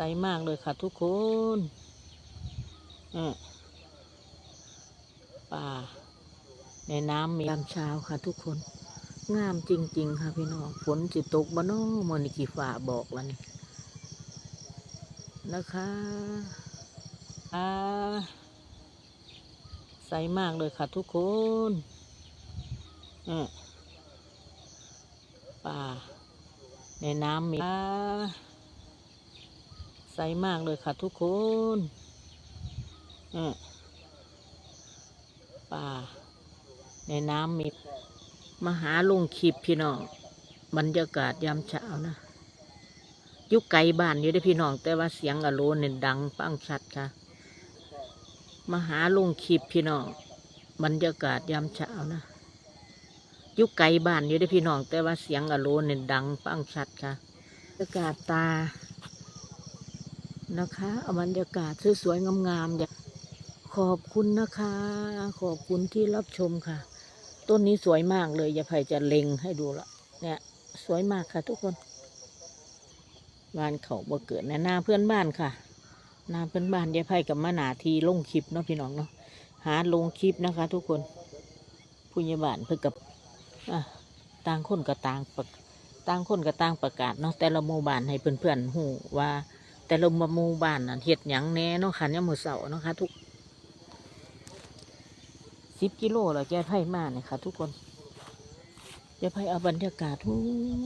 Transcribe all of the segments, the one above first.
ใสมากเลยค่ะทุกคนเออป่า ในน้ำมียามเช้าค่ะทุกคน งามจริง ๆ ค่ะพี่น้องฝนจิตกบ้านอมอนิกีฝ่าบอกแล้วนี่นะคะอ่าใสมากเลยค่ะทุกคนเออป่า ในน้ำมีอ่า ใสมากเลยค่ะทุกคนเออป่า ในน้ำมีมาหาลุงคลิปพี่น้อง บรรยากาศยามเช้านะยุกไกลบ้านอยู่ได้พี่น้อง แต่ว่าเสียงอะโลเนี่ยดังปังชัดค่ะ มาหาลุงคลิปพี่น้อง บรรยากาศยามเช้านะยุกไกลบ้านอยู่ได้พี่น้อง แต่ว่าเสียงอะโลเนี่ยดังปังชัดค่ะบรรยากาศตา นะคะเอาบรรยากาศสวยๆงามๆอย่าขอบคุณนะคะ ขอบคุณที่รับชมค่ะ ต้นนี้สวยมากเลยยายไผ่จะเล็งให้ดูละเนี่ยสวยมากค่ะทุกคนบ้านเขาบ่เกิดในะหน้าเพื่อนบ้านค่ะหน้าเพื่อนบ้านยายไผ่กับมาหนาทีลงคลิปเนาะพี่น้องเนาะหาลงคลิปนะคะ ทุกคนผู้ใหญ่บ้านเพื่อกับต่างคนกับต่างประต่างคนกับต่างประกาศเนาะแต่ละหมู่บ้านให้เพื่อนๆหูว่า แต่ละหมู่บ้านน่ะเฮ็ดหยังแน่เนาะค่ะเนี่ยามือเสาร์เนาะค่ะทุกสิบกิโลแล้วแกไพ่มาเนี่ยค่ะ ทุกคนแกไพ่เอาบรรยากาศทู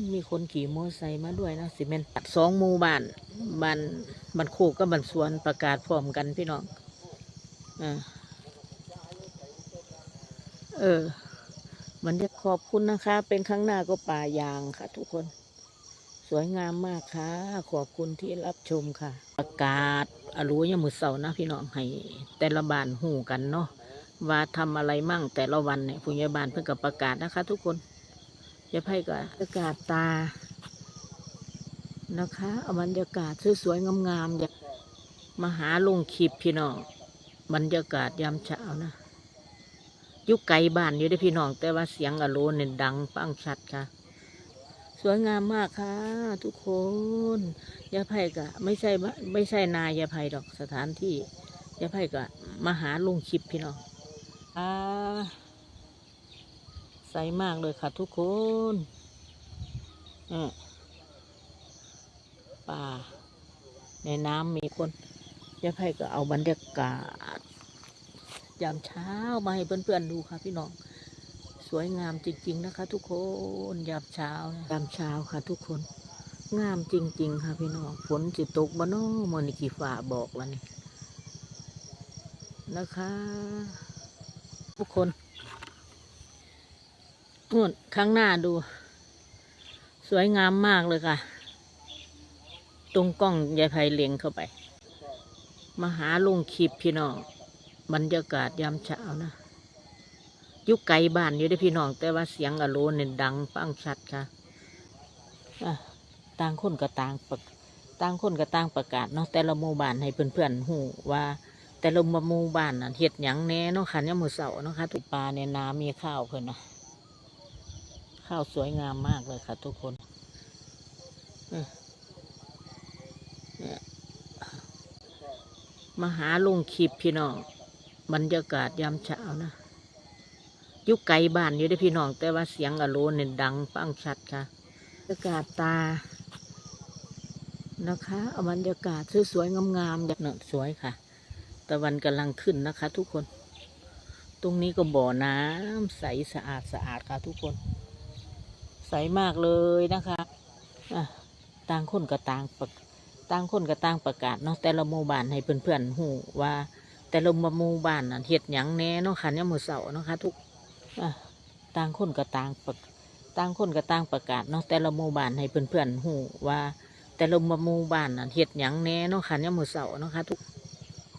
นมีคนขี่มอเตอร์ไซค์มาด้วยนะสิเมนตัดสองหมู่บ้านบ้านบ้านโคกกับบ้านสวนประกาศพร้อมกันพี่น้องอ่าเออ มันจะขอบคุณนะคะ เป็นครั้งหน้าก็ป่ายางค่ะ ทุกคน สวยงามมากค่ะ ขอบคุณที่รับชมค่ะ ประกาศอารู้ยังมือเสานะพี่น้องให้แต่ละบ้านหูกันเนาะว่าทำอะไรมั่งแต่ละวันเนี่ยผู้ใหญ่บ้านเพิ่งกับประกาศนะคะ ทุกคนอย่าไพ่ก็ประกาศตานะคะเอาบรรยากาศสวยๆงามๆอย่ามาหาลงคลิปพี่น้องบรรยากาศยามเช้านะยุกไกลบ้านอยู่ได้พี่น้องแต่ว่าเสียงอะโลเนี่ยดังปังชัดค่ะ สวยงามมากค่ะ ทุกคนยาไผ่ก็ไม่ใช่ไม่ใช่นายยาไผ่ดอกสถานที่ยาไผ่ก็มาหาลงคลิปพี่น้องอ่าใสมากเลยค่ะทุกคนป่า ในน้ำมีคนยาไผ่ก็เอาบรรยากาศยามเช้ามาให้เพื่อนๆดูค่ะพี่น้อง สวยงามจริง ๆ นะคะ ทุกคนยามเช้า ยามเช้าค่ะ ทุกคน งามจริง ๆ ค่ะพี่น้องฝนจิตกบ้านอมอนิกีฝ่าบอกแล้วนี่นะคะ ทุกคนนู่นข้างหน้าดู สวยงามมากเลยค่ะ ตรงกล้องยายไพเลียงเข้าไป มาหาลงคลิปพี่น้องบรรยากาศยามเช้านะ ยุกไกลบ้านอยู่ได้พี่น้อง แต่ว่าเสียงอะโลเนี่ยดังฟังชัดค่ะต่างคนกับต่างประต่างคนกับต่างประกาศเนาะแต่ละหมู่บ้านให้เพื่อนๆหูว่า แต่ละหมู่บ้านน่ะเฮ็ดหยังแน่เนาะค่ะเนี่ยมือเสาเนาะค่ะทุกปลาในน้ำมีข้าวเพิ่นเนาะข้าวสวยงามมากเลยค่ะ ทุกคนเนี่ยมาหาลงคลิปพี่น้องบรรยากาศยามเช้านะ ยุกไกลบ้านอยู่ได้พี่น้อง แต่ว่าเสียงอะโลเนี่ยดังฟังชัดค่ะบรรยากาศตา นะคะเอาบรรยากาศสวยๆงามๆแบบนั้สวยค่ะ ตะวันกำลังขึ้นนะคะ ทุกคน ตรงนี้ก็บ่อน้ำใสสะอาดสะอาดค่ะทุกคน ใสมากเลยนะคะอะต่างคนกับต่างประต่างคนกับต่างประกาศเนาะแต่ละหมู่บ้านให้เพื่อนๆหูว่า แต่ละหมู่บ้านน่ะเฮ็ดหยังแหน่เนาะค่ะเนี่ยามมือเสาร์เนาะค่ะทุก ต่างคนกับต่างประต่างคนกับต่างประกาศเนาะแต่ละหมู่บ้านให้เพื่อนๆหูว่า แต่ละหมู่บ้านน่ะเฮ็ดหยังแน่เนาะค่ะเนี่ยามมือเสาเนาะค่ะทุก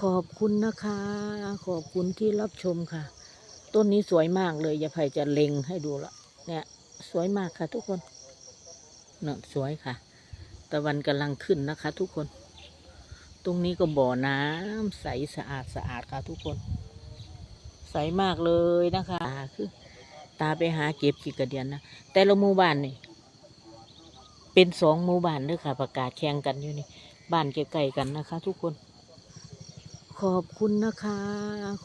ขอบคุณนะคะ ขอบคุณที่รับชมค่ะ ต้นนี้สวยมากเลยยายไผ่จะเล็งให้ดูละเนี่ยสวยมากค่ะทุกคนเนาะสวยค่ะตะวันกำลังขึ้นนะคะ ทุกคน ตรงนี้ก็บ่อน้ำใสสะอาดสะอาดค่ะทุกคน ใสมากเลยนะคะตาคือ ตาไปหาเก็บขี้กระเดียนนะแต่ละหมู่บ้านนี่ เป็นสองหมู่บ้านเด้วยค่ะ ประกาศแข่งกันอยู่นี่ บ้านใกล้ๆกันนะคะ ทุกคน ขอบคุณนะคะ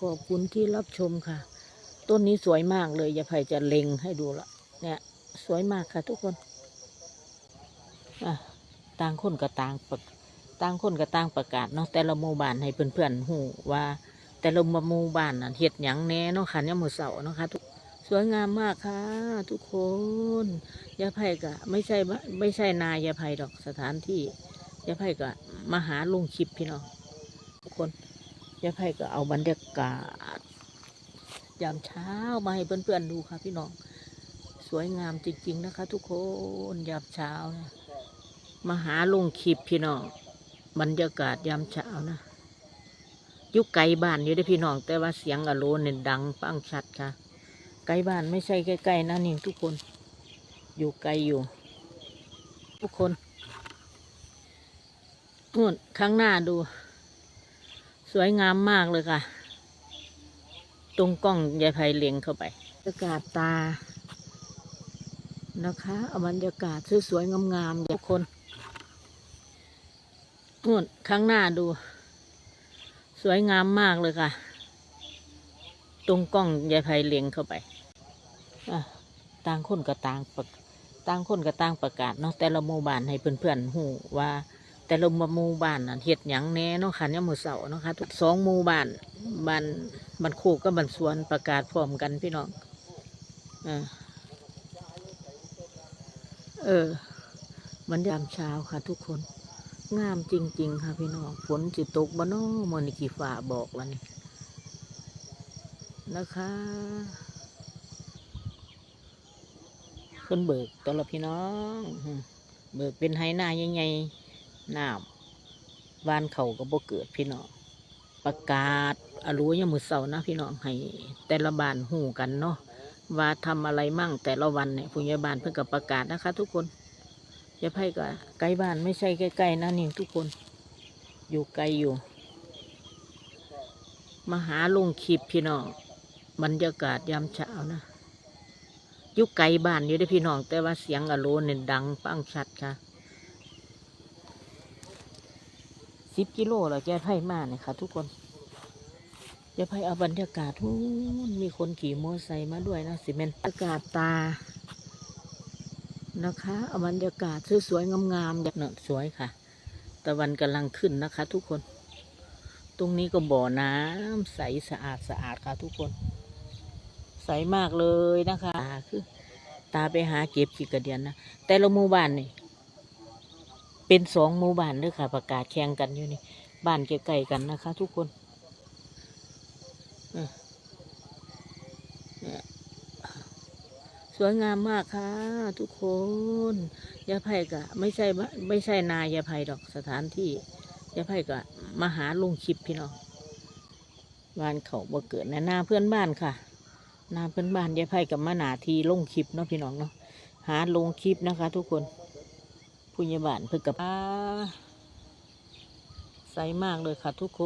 ขอบคุณที่รับชมค่ะ ต้นนี้สวยมากเลยยายไผ่จะเล็งให้ดูละเนี่ยสวยมากค่ะ ทุกคนต่างคนกับต่างประต่างคนกับต่างประกาศเนาะแต่ละหมู่บ้านให้เพื่อนๆหูว่า แต่ละหมู่บ้านน่ะเฮ็ดหยังแน่เนาะค่ะเนี่ยามมือเสาเนาะค่ะทุกสวยงามมากค่ะ ทุกคนยาไผ่กะ ไม่ใช่ไม่ใช่นายยาไผ่ดอกสถานที่ยาไผ่กะมาหาลุงคลิปพี่น้องทุกคนยาไผ่ก็เอาบรรยากาศยามเช้ามาให้เพื่อนๆดูค่ะพี่น้อง สวยงามจริง ๆนะคะ ทุกคนยามเช้านี่ยมาหาลุงคลิปพี่น้องบรรยากาศยามเช้านะ ยุกไกลบ้านอยู่ได้พี่น้อง แต่ว่าเสียงอะโลเนี่ยดังฟังชัดค่ะ ไกลบ้านไม่ใช่ใกล้ๆนะนี่ทุกคน อยู่ไกลอยู่ ทุกคนนู่นข้างหน้าดู สวยงามมากเลยค่ะ ตรงกล้องยายไพเลียงเข้าไปบรรยากาศตานะคะอาบรรยากาศสวยๆงามๆทุกคนนู่นข้างหน้าดู สวยงามมากเลยค่ะ ตรงกล้องยายไพเลียงเข้าไปต่างคนกับต่างประต่างคนกับต่างประกาศเนาะแต่ละหมู่บ้านให้เพื่อนๆหูว่าแต่ละหมู่บ้านน่ะเฮ็ดหยังแน่เนาะค่ะเนี่ยมือเสาเนาะค่ะทุกสองหมู่บ้านบ้านบ้านโคกกับบ้านสวนประกาศพร้อมกันพี่น้องอ่าเออมันยามเช้าค่ะทุกคน งามจริง ๆ ค่ะพี่น้องฝนสิตกบ่เนาะมื้อนี้กี่ฝ่าบอกแล้วนี่นะคะคนเบิกตัวละพี่น้อง เบิกเป็นไฮนาใหญ่ๆน้ำวานเขาก็บ่เกิดพี่น้องประกาศอารู้ยามมือเสาร์นะพี่น้องให้แต่ละบ้านหูกันเนาะว่าทำอะไรมั่งแต่ละวันเนี่ยผู้ใหญ่บ้านเพิ่งกับประกาศนะคะ ทุกคน ย่าไพ่ก็ใกล้บ้านไม่ใช่ใกล้ๆนะนี่ทุกคน อยู่ไกลอยู่ มาหาลงคลิปพี่น้องบรรยากาศยามเช้านะอยุกไกลบ้านอยู่ได้พี่น้อง แต่ว่าเสียงอะโลนเนี่ยดังฟังชัดค่ะสิบกิโลแล้วแกไพ่มาเนี่ยค่ะ ทุกคนจะไพ่เอาบรรยากาศทูนมีคนขี่มอเตอร์ไซค์มาด้วยนะสิเมนบรรยากาศตา นะคะเอาบรรยากาศสวยๆงามๆเนอะสวยค่ะ ตะวันกำลังขึ้นนะคะ ทุกคน ตรงนี้ก็บ่อน้ำใสสะอาดสะอาดค่ะ ทุกคน ใสมากเลยนะคะตาคือตาไปหาเก็บขี้กระเดียนนะแต่ละหมู่บ้านนี่เป็นสองหมู่บ้านเด้วยค่ะ ประกาศแข่งกันอยู่นี่บ้านใกล้ๆกันนะคะ ทุกคนอะเนี่ย สวยงามมากค่ะ ทุกคนยาไผ่กะ ไม่ใช่ไม่ใช่นายยาไผ่ดอกสถานที่ยาไผ่ก็มาหาลุงคลิปพี่น้องบ้านเขาบ่เกิดในหน้าเพื่อนบ้านค่ะหน้าเพื่อนบ้านยาไผ่กับมาหนาทีลงคลิปเนาะพี่น้องเนาะหาลงคลิปนะคะ ทุกคนผู้ใหญ่บ้านเพื่อกับอ่าใสมากเลยค่ะ ทุกค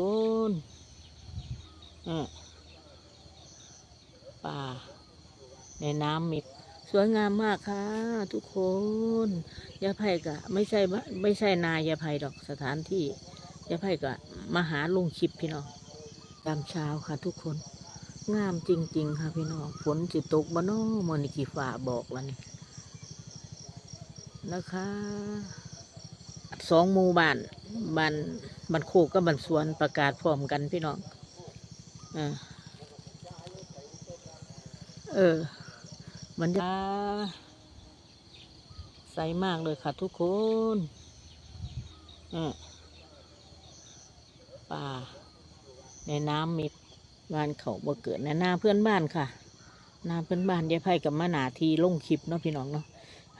นอ่ป่าในน้ำมี สวยงามมากค่ะ ทุกคนยาไผ่กะ ไม่ใช่ไม่ใช่นายยาไผ่ดอกสถานที่ยาไผ่ก็มาหาลุงคลิปพี่น้องยามเช้าค่ะ ทุกคน งามจริง ๆ ค่ะพี่น้องฝนสิตกบ่เนาะมื้อนี้กี่ฝ่าบอกแล้วนี่นะคะสองหมู่บ้านบ้านบ้านโคกกับบ้านสวนประกาศพร้อมกันพี่น้องอ่าเออ มันจะใสมากเลยค่ะทุกคนป่า ในน้ำมีบ้านเขาบ่เกิดในหน้าเพื่อนบ้านค่ะหน้าเพื่อนบ้านยายไพ่กับมาหนาทีลงคลิปเนาะพี่น้องเนาะ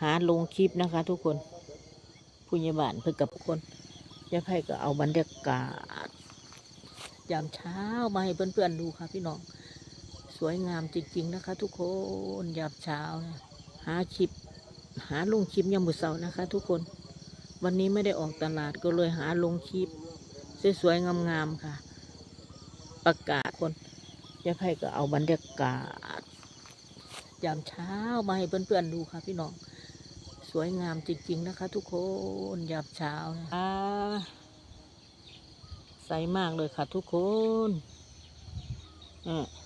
หาลงคลิปนะคะ ทุกคนผู้ใหญ่บ้านเพื่อกับทุกคนยายไพ่ก็เอาบรรยากาศยามเช้ามาให้เพื่อนๆดูค่ะพี่น้อง สวยงามจริง ๆ นะคะ ทุกคนยามเช้าหาคลิป หาลงคลิปยามบุเสานะคะ ทุกคน วันนี้ไม่ได้ออกตลาดก็เลยหาลงคลิป สวยๆงามๆค่ะ ประกาศคนยายไพ่ก็เอาบรรยากาศ ยามเช้ามาให้เพื่อนๆดูค่ะ พี่น้องสวยงามจริง ๆ นะคะ ทุกคนยามเช้าอ่าใสมากเลยค่ะ ทุกคนอะ